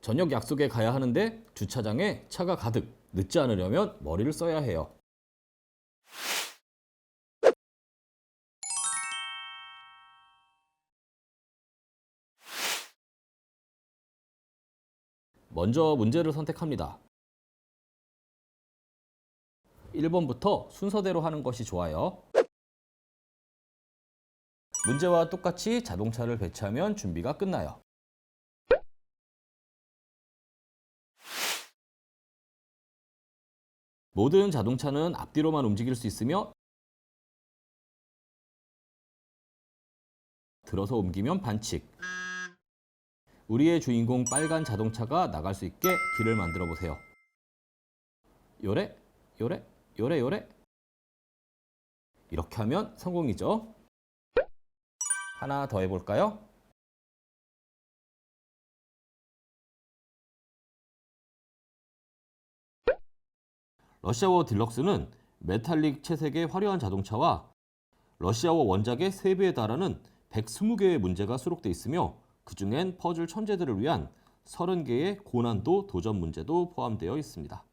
저녁 약속에 가야 하는데 주차장에 차가 가득. 늦지 않으려면 머리를 써야 해요. 먼저 문제를 선택합니다. 1번부터 순서대로 하는 것이 좋아요. 문제와 똑같이 자동차를 배치하면 준비가 끝나요. 모든 자동차는 앞뒤로만 움직일 수 있으며 들어서 옮기면 반칙. 우리의 주인공 빨간 자동차가 나갈 수 있게 길을 만들어 보세요. 요래, 요래, 요래, 요래. 이렇게 하면 성공이죠. 하나 더 해볼까요? 러시아워 딜럭스는 메탈릭 채색의 화려한 자동차와 러시아워 원작의 3배에 달하는 120개의 문제가 수록돼 있으며 그중엔 퍼즐 천재들을 위한 30개의 고난도 도전 문제도 포함되어 있습니다.